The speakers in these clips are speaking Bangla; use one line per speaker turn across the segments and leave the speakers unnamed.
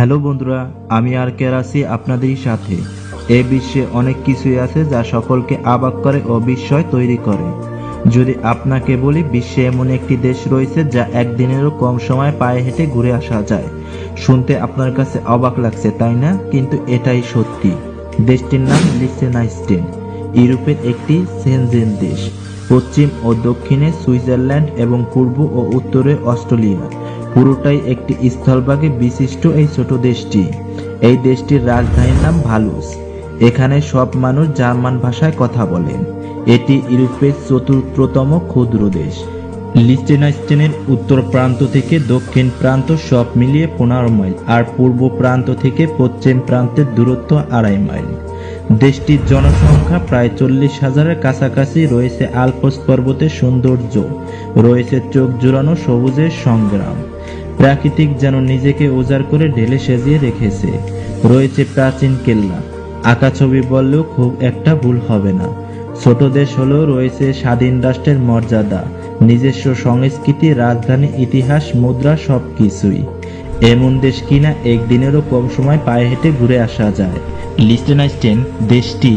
হ্যালো বন্ধুরা, আমি আর কে আছি আপনাদেরই সাথে। এ বিশ্বে অনেক কিছুই আছে যা সকলকে অবাক করে ও বিস্ময় তৈরি করে। যদি আপনাকে বলি, বিশ্বে এমন একটি দেশ রয়েছে যা একদিনেরও কম সময় পায়ে হেঁটে ঘুরে আসা যায়। শুনতে আপনার কাছে অবাক লাগছে, তাই না? কিন্তু এটাই সত্যি। দেশটির নাম লিসেনাইস্টেন ইউরোপের একটি সেনজেন দেশ। পশ্চিম ও দক্ষিণে সুইজারল্যান্ড এবং পূর্ব ও উত্তরে অস্ট্রেলিয়া। পুরোটাই একটি স্থলভাগে বিশিষ্ট এই ছোট দেশটি। এই দেশটির রাজধানীর নাম ভালুস এখানে সব মানুষ জার্মান ভাষায় কথা বলেন। এটি ইউরোপের চতুর্থতম ক্ষুদ্র দেশ। লিস্টেনাইস্টেনের উত্তর প্রান্ত থেকে দক্ষিণ প্রান্ত সব মিলিয়ে পনেরো মাইল আর পূর্ব প্রান্ত থেকে পশ্চিম প্রান্তের দূরত্ব আড়াই মাইল। দেশটির জনসংখ্যা প্রায় চল্লিশ হাজারের কাছাকাছি রয়েছে আলপস পর্বতের সৌন্দর্য। রয়েছে চোখ জোড়ানো সবুজের সংগ্রাম। প্রাকৃতিক যেন নিজেকে উজাড় করে ঢেলে সেজিয়ে রেখেছে। রয়েছে প্রাচীন কেল্লা। আঁকা ছবি বললেও খুব একটা ভুল হবে না। ছোট দেশ হলেও রয়েছে স্বাধীন রাষ্ট্রের মর্যাদা, নিজস্ব সংস্কৃতি, রাজধানী, ইতিহাস, মুদ্রা সব কিছুই এমন দেশ কিনা একদিনেরও কম সময় পায়ে হেঁটে ঘুরে আসা যায়। লিস্টেনাইস্টেন দেশটি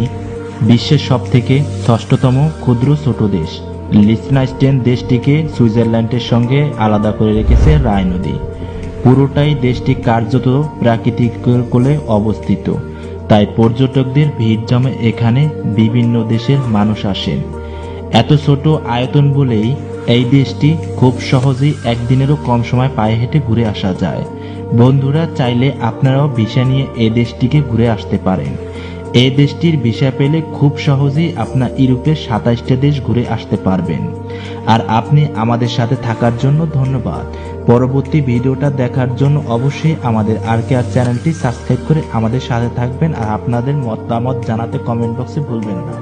বিশ্বের সব থেকে ষষ্ঠতম ক্ষুদ্র ছোট দেশ। লিস্টেনাইস্টেন দেশটিকে সুইজারল্যান্ডের সঙ্গে আলাদা করে রেখেছে রায় নদী। পুরোটাই দেশটি কার্যত প্রাকৃতিক কোলে অবস্থিত। তাই পর্যটকদের ভিড় জমে এখানে বিভিন্ন দেশের মানুষ আসেন। এত ছোট আয়তন বলেই এই দেশটি খুব সহজেই একদিনেরও কম সময় পায়ে হেঁটে ঘুরে আসা যায়। বন্ধুরা, চাইলে আপনারাও ভিসা নিয়ে এই দেশটিকে ঘুরে আসতে পারেন। এই দেশটির ভিসা পেলে খুব সহজেই আপনার ইউরোপের সাতাইশটা দেশ ঘুরে আসতে পারবেন। আর আপনি আমাদের সাথে থাকার জন্য ধন্যবাদ। পরবর্তী ভিডিওটা দেখার জন্য অবশ্যই আমাদের আর কে আর চ্যানেলটি সাবস্ক্রাইব করে আমাদের সাথে থাকবেন আর আপনাদের মতামত জানাতে কমেন্ট বক্সে ভুলবেন না।